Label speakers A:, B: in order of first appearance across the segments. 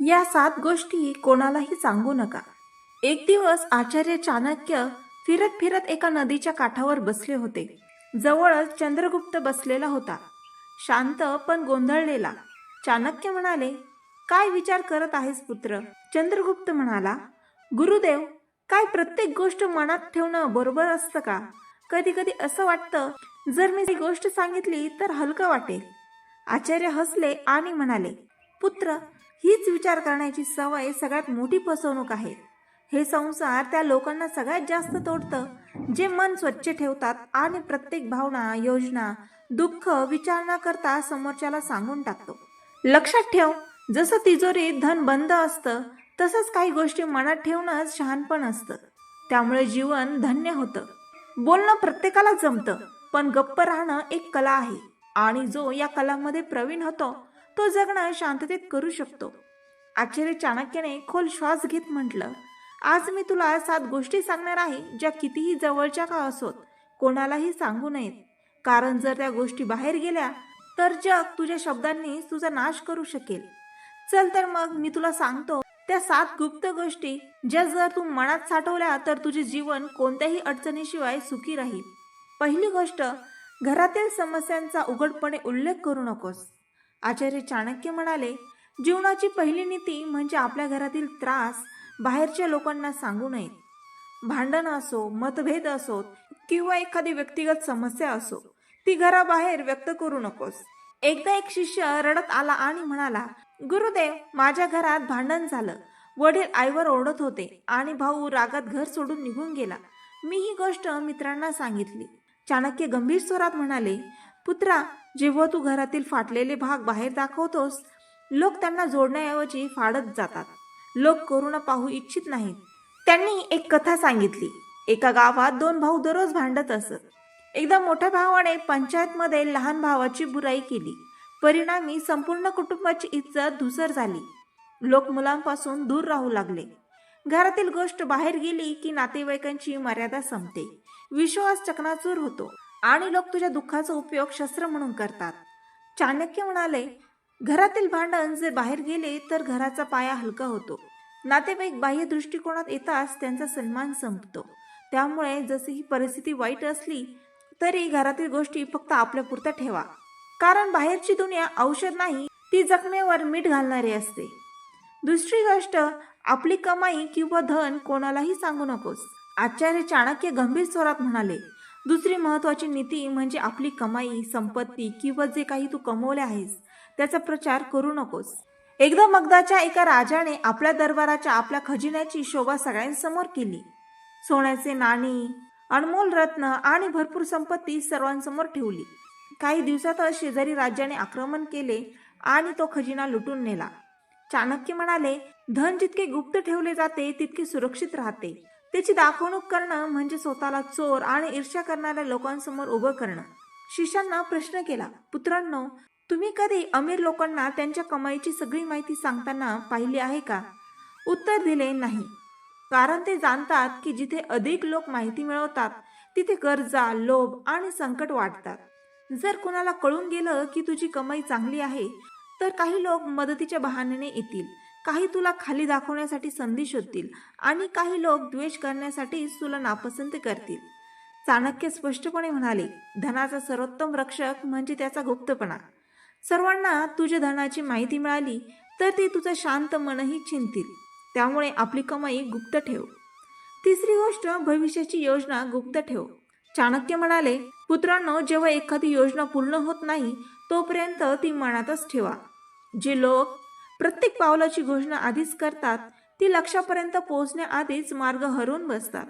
A: या सात गोष्टी कोणालाही सांगू नका. एक दिवस आचार्य चाणक्य फिरत फिरत एका नदीच्या काठावर बसले होते. जवळच चंद्रगुप्त बसलेला होता. शांत पण गोंधळलेला. चाणक्य म्हणाले काय विचार करत आहेस पुत्र? चंद्रगुप्त म्हणाला गुरुदेव काय प्रत्येक गोष्ट मनात ठेवणं बरोबर असतं का? कधी कधी असं वाटतं जर मी ती गोष्ट सांगितली तर हलकं वाटेल. आचार्य हसले आणि म्हणाले पुत्र हीच विचार करण्याची सवय सगळ्यात मोठी फसवणूक आहे. हे संसार त्या लोकांना सगळ्यात जास्त तोडतं जे मन स्वच्छ ठेवतात आणि प्रत्येक भावना योजना दुःख विचार न करता समोरच्याला सांगून टाकतो. लक्षात ठेव जसं तिजोरीत धन बंद असतं तसंच काही गोष्टी मनात ठेवणंच शहाणपण असतं. त्यामुळे जीवन धन्य होतं. बोलणं प्रत्येकाला जमतं पण गप्प राहणं एक कला आहे. आणि जो या कलामध्ये प्रवीण होतो तो जगणं शांततेत करू शकतो. आचार्य चाणक्याने खोल श्वास घेत म्हटलं आज मी तुला सात गोष्टी सांगणार आहे ज्या कितीही जवळच्या का असोत कोणालाही सांगू नयेत. कारण जर त्या गोष्टी बाहेर गेल्या तर जग तुझ्या शब्दांनी तुझा नाश करू शकेल. चल तर मग मी तुला सांगतो त्या सात गुप्त गोष्टी ज्या जर तू मनात साठवल्या तर तुझे जीवन कोणत्याही अडचणीशिवाय सुखी राहील. पहिली गोष्ट घरातील समस्यांचा उघडपणे उल्लेख करू नकोस. आचार्य चाणक्य म्हणाले जीवनाची पहिली नीती म्हणजे आपल्या घरातील त्रास बाहेरच्या लोकांना सांगू नयेत भांडण असो मतभेद असोत किंवा एखादी व्यक्तिगत समस्या असो ती घराबाहेर व्यक्त करू नकोस. एकदा एक शिष्य रडत आला आणि म्हणाला गुरुदेव माझ्या घरात भांडण झालं. वडील आईवर ओढत होते आणि भाऊ रागात घर सोडून निघून गेला. मी ही गोष्ट मित्रांना सांगितली. चाणक्य गंभीर स्वरात म्हणाले पुत्रा जेव्हा तू घरातील फाटलेले भाग बाहेर दाखवतोस लोक त्यांना जोडण्याऐवजी फाडत जातात. लोक करुणा पाहू इच्छित नाहीत. त्यांनी एक कथा सांगितली. एका गावात दोन भाऊ दररोज भांडत असत. एकदा मोठ्या भावाने पंचायतमध्ये लहान भावाची बुराई केली. परिणामी संपूर्ण कुटुंबाची इज्जत धुसर झाली. लोक मुलांपासून दूर राहू लागले. घरातील गोष्ट बाहेर गेली की नातेवाईकांची मर्यादा संपते. विश्वास चकनाचूर होतो. आणि लोक तुझ्या दुःखाचा उपयोग शस्त्र म्हणून करतात. चाणक्य म्हणाले घरातील भांडण जर बाहेर गेले तर घराचा पाया हलका होतो. नातेवाईक बाह्य दृष्टिकोनात येताच त्यांचा सन्मान संपतो. त्यामुळे जशी ही परिस्थिती वाईट असली तरी घरातील गोष्टी फक्त आपल्यापुरत्या ठेवा. कारण बाहेरची दुनिया औषध नाही ती जखमेवर मीठ घालणारी असते. दुसरी गोष्ट आपली कमाई किंवा धन कोणालाही सांगू नकोस. आचार्य चाणक्य गंभीर स्वरात म्हणाले दुसरी महत्वाची नीती म्हणजे आपली कमाई संपत्ती किंवा जे काही तू कमवले आहेस त्याचा प्रचार करू नकोस. एकदा मगदाच्या एका राजाने आपल्या दरबाराच्या आपल्या खजिन्याची शोभा सगळ्यांसमोर केली. सोन्याचे नाणी अनमोल रत्न आणि भरपूर संपत्ती सर्वांसमोर ठेवली. काही दिवसातच शेजारी राज्याने आक्रमण केले आणि तो खजिना लुटून नेला. चाणक्य म्हणाले धन जितके गुप्त ठेवले जाते तितके सुरक्षित राहते. त्याची दाखवणूक करणं म्हणजे स्वतःला चोर आणि ईर्ष्या करणाऱ्या लोकांसमोर उभं करणं. शिष्यांना प्रश्न केला पुत्रांनो तुम्ही कधी अमीर लोकांना त्यांच्या कमाईची सगळी माहिती सांगताना पाहिली आहे का? उत्तर दिले नाही. कारण ते जाणतात की जिथे अधिक लोक माहिती मिळवतात तिथे कर्जा लोभ आणि संकट वाढतात. जर कुणाला कळून गेलं की तुझी कमाई चांगली आहे तर काही लोक मदतीच्या बहाण्याने येतील. काही तुला खाली दाखवण्यासाठी संधी शोधतील आणि काही लोक द्वेष करण्यासाठी तुला नापसंत करतील. चाणक्य स्पष्टपणे म्हणाले धनाचा सर्वोत्तम रक्षक म्हणजे त्याचा गुप्तपणा. सर्वांना तुझ्या धनाची माहिती मिळाली तर ते तुझं शांत मनही चिंतील त्यामुळे आपली कमाई गुप्त ठेव. तिसरी गोष्ट भविष्याची योजना गुप्त ठेव. चाणक्य म्हणाले पुत्रांनो जेव्हा एखादी योजना पूर्ण होत नाही तोपर्यंत ती मनातच ठेवा. जे लोक प्रत्येक पावलाची घोषणा आधीच करतात ती लक्षापर्यंत पोहोचण्याआधीच मार्ग हरवून बसतात.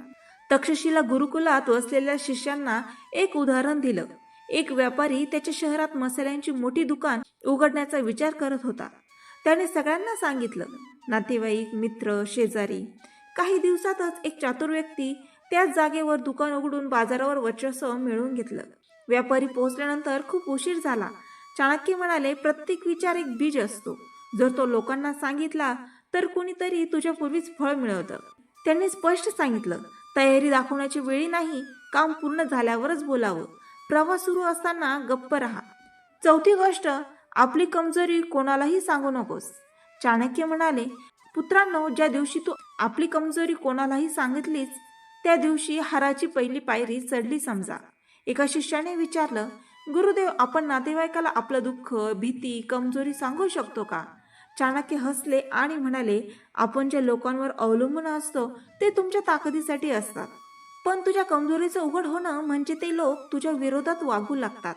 A: तक्षशिला गुरुकुलात वसलेल्या शिष्यांना एक उदाहरण दिलं. एक व्यापारी त्याच्या शहरात मसाल्यांची मोठी दुकान उघडण्याचा विचार करत होता. त्याने सगळ्यांना सांगितलं नातेवाईक मित्र शेजारी काही दिवसातच एक चातुर व्यक्ती त्याच जागेवर दुकान उघडून बाजारावर वर्चस्व मिळवून घेतलं. व्यापारी पोहोचल्यानंतर खूप उशीर झाला. चाणक्य म्हणाले प्रत्येक विचार एक बीज असतो. जर तो लोकांना सांगितला तर कुणीतरी तुझ्यापूर्वीच फळ मिळवतं. त्यांनी स्पष्ट सांगितलं तयारी दाखवण्याची वेळी नाही काम पूर्ण झाल्यावरच बोलावं. प्रवास सुरू असताना गप्प राहा. चौथी गोष्ट आपली कमजोरी कोणालाही सांगू नकोस. चाणक्य म्हणाले पुत्रांनो ज्या दिवशी तू आपली कमजोरी कोणालाही सांगितलीस त्या दिवशी हाराची पहिली पायरी चढली समजा. एका शिष्याने विचारलं गुरुदेव आपण नातेवाईकाला आपलं दुःख भीती कमजोरी सांगू शकतो का? चाणक्य हसले आणि म्हणाले आपण ज्या लोकांवर अवलंबून असतो ते तुमच्या ताकदीसाठी असतात. पण तुझ्या कमजोरीचं उघड होणं म्हणजे ते लोक तुझ्या विरोधात वागू लागतात.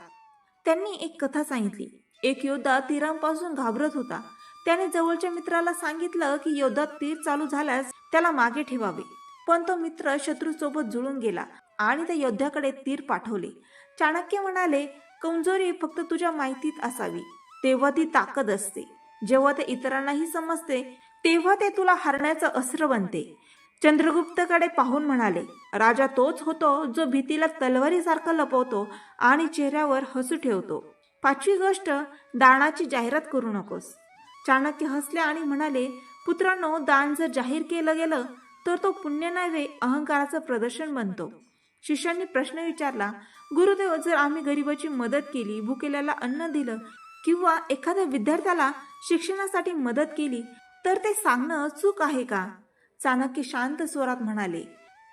A: त्यांनी एक कथा सांगितली. एक योद्धा तीरांपासून घाबरत होता. त्याने जवळच्या मित्राला सांगितलं की योद्धा तीर चालू झाल्यास त्याला मागे ठेवावे. पण तो मित्र शत्रूसोबत जुळून गेला आणि त्या योद्ध्याकडे तीर पाठवले. चाणक्य म्हणाले कमजोरी फक्त तुझ्या माहितीत असावी. तेव्हा ती ताकद असते. जेव्हा ते इतरांनाही समजते तेव्हा ते तुला हरण्याचं अस्त्र बनते. चंद्रगुप्तकडे पाहून म्हणाले राजा तोच होतो जो भीतीला तलवारीसारखं लपवतो आणि चेहऱ्यावर हसू ठेवतो. पाचवी गोष्ट दानाची जाहिरात करू नकोस. चाणक्य हसले आणि म्हणाले पुत्रांनो दान जर जाहीर केलं गेलं तर तो पुण्य नव्हे अहंकाराचं प्रदर्शन बनतो. शिष्यांनी प्रश्न विचारला गुरुदेव जर आम्ही गरिबाची मदत केली भुकेल्याला अन्न दिलं किंवा एखाद्या विद्यार्थ्याला शिक्षणासाठी मदत केली तर ते सांगणं चूक आहे का? चाणक्य शांत स्वरात म्हणाले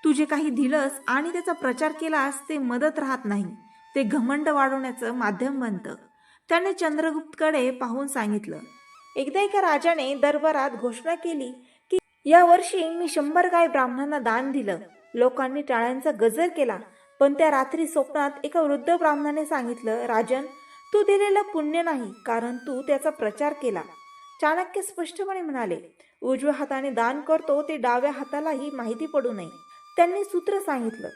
A: तू जे काही दिलंस आणि त्याचा प्रचार केलास ते मदत राहत नाही. ते घमंड वाढवण्याचं माध्यम बनतं. त्याने चंद्रगुप्तकडे पाहून सांगितलं एकदा एका राजाने दरबारात घोषणा केली की या वर्षी मी शंभर गाय ब्राह्मणांना दान दिलं. लोकांनी टाळ्यांचा गजर केला. पण त्या रात्री स्वप्नात एका वृद्ध ब्राह्मणाने सांगितलं राजन तू दिलेलं पुण्य नाही कारण तू त्याचा प्रचार केला. चाणक्य स्पष्टपणे म्हणाले उजव्या हाताने दान करतो ते डाव्या हातालाही माहिती पडू नये. त्यांनी सूत्र सांगितलं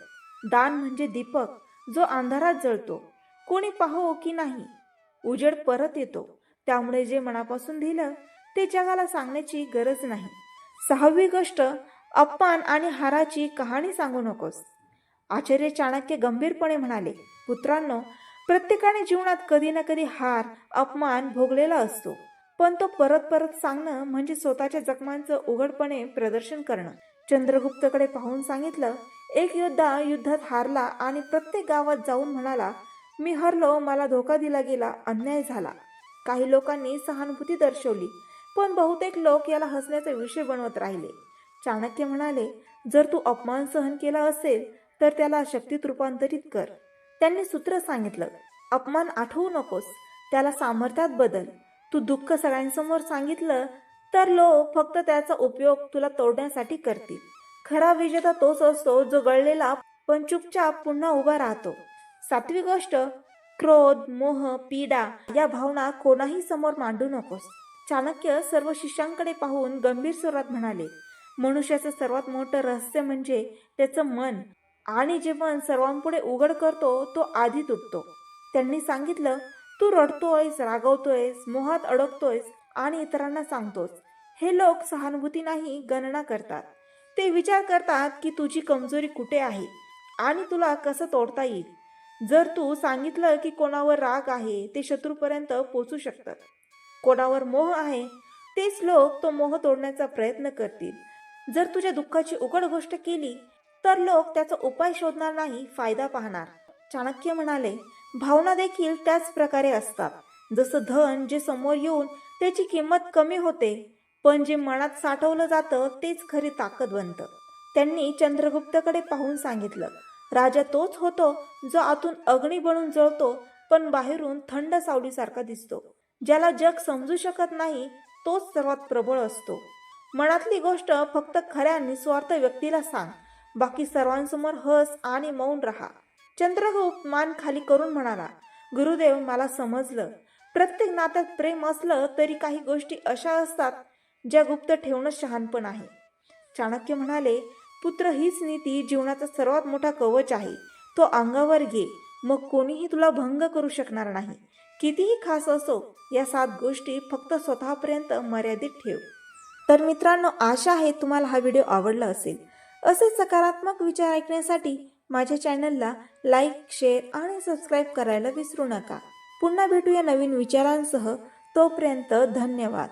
A: दान म्हणजे दीपक जो अंधारात जळतो. कोणी पाहो की नाही उजेड परत येतो. त्यामुळे जे मनापासून दिलं ते जगाला सांगण्याची गरज नाही. सहावी गोष्ट अपमान आणि हाराची कहाणी सांगू नकोस. आचार्य चाणक्य गंभीरपणे म्हणाले पुत्रांनो प्रत्येकाने जीवनात कधी ना कधी हार अपमान भोगलेला असतो. पण तो परत परत सांगणं म्हणजे स्वतःच्या जखमांचं उघडपणे प्रदर्शन करणं. चंद्रगुप्तकडे पाहून सांगितलं एक योद्धा युद्धात हारला आणि प्रत्येक गावात जाऊन म्हणाला मी हरलो मला धोका दिला गेला अन्याय झाला काही लोकांनी सहानुभूती दर्शवली पण बहुतेक लोक याला हसण्याचा विषय बनवत राहिले. चाणक्य म्हणाले जर तू अपमान सहन केला असेल तर त्याला शक्तीत रूपांतरित कर. त्यांनी सूत्र सांगितलं अपमान आठवू नकोस त्याला सामर्थ्यात बदल. तू दुःख सगळ्यांसमोर सांगितलं तर लोक फक्त त्याचा उपयोग तुला तोडण्यासाठी करतील. खरा विजेता तोच असतो जो गळलेला पण चुपचाप पुन्हा उभा राहतो. सातवी गोष्ट क्रोध मोह पीडा या भावना कोणाही समोर मांडू नकोस. चाणक्य सर्व शिष्यांकडे पाहून गंभीर स्वरात म्हणाले मनुष्याचं सर्वात मोठं रहस्य म्हणजे त्याचं मन. आणि जे मन सर्वांपुढे उघड करतो तो आधी तुटतो. त्यांनी सांगितलं तू रडतोयस रागवतोयस मोहात अडकतोयस आणि इतरांना सांगतोस. हे लोक सहानुभूती नाही गणना करतात. ते विचार करतात की तुझी कमजोरी कुठे आहे आणि तुला कसं तोडता येईल. जर तू सांगितलं की कोणावर राग आहे ते शत्रूपर्यंत पोचू शकतात. कोणावर मोह आहे तेच लोक तो मोह तोडण्याचा प्रयत्न करतील. जर तुझ्या दुःखाची उघड गोष्ट केली तर लोक त्याचा उपाय शोधणार नाही फायदा पाहणार. चाणक्य म्हणाले भावना देखील त्याच प्रकारे असतात. जसं धन जे समोर येऊन त्याची किंमत कमी होते पण जे मनात साठवलं जातं तेच खरी ताकद बनतं त्यांनी चंद्रगुप्तकडे पाहून सांगितलं राजा तोच होतो जो आतून अग्नी बनून जळतो पण बाहेरून थंड सावलीसारखा दिसतो. ज्याला जग समजू शकत नाही तोच सर्वात प्रबळ असतो. मनातली गोष्ट फक्त खऱ्या निस्वार्थ व्यक्तीला सांग. बाकी सर्वांसमोर हस आणि मौन राहा. चंद्रगुप्त मान खाली करून म्हणाला गुरुदेव मला समजलं. प्रत्येक नात्यात प्रेम असलं तरी काही गोष्टी अशा असतात ज्या गुप्त ठेवणं शहाणपण आहे. चाणक्य म्हणाले पुत्र हीच नीती जीवनाचा सर्वात मोठा कवच आहे. तो अंगावर घे. मग कोणीही तुला भंग करू शकणार नाही. कितीही खास असो या सात गोष्टी फक्त स्वतःपर्यंत मर्यादित ठेव. तर मित्रांनो आशा आहे तुम्हाला हा व्हिडिओ आवडला असेल. असे सकारात्मक विचार ऐकण्यासाठी माझ्या चॅनलला लाईक शेअर आणि सबस्क्राईब करायला विसरू नका. पुन्हा भेटूया नवीन विचारांसह. तोपर्यंत धन्यवाद.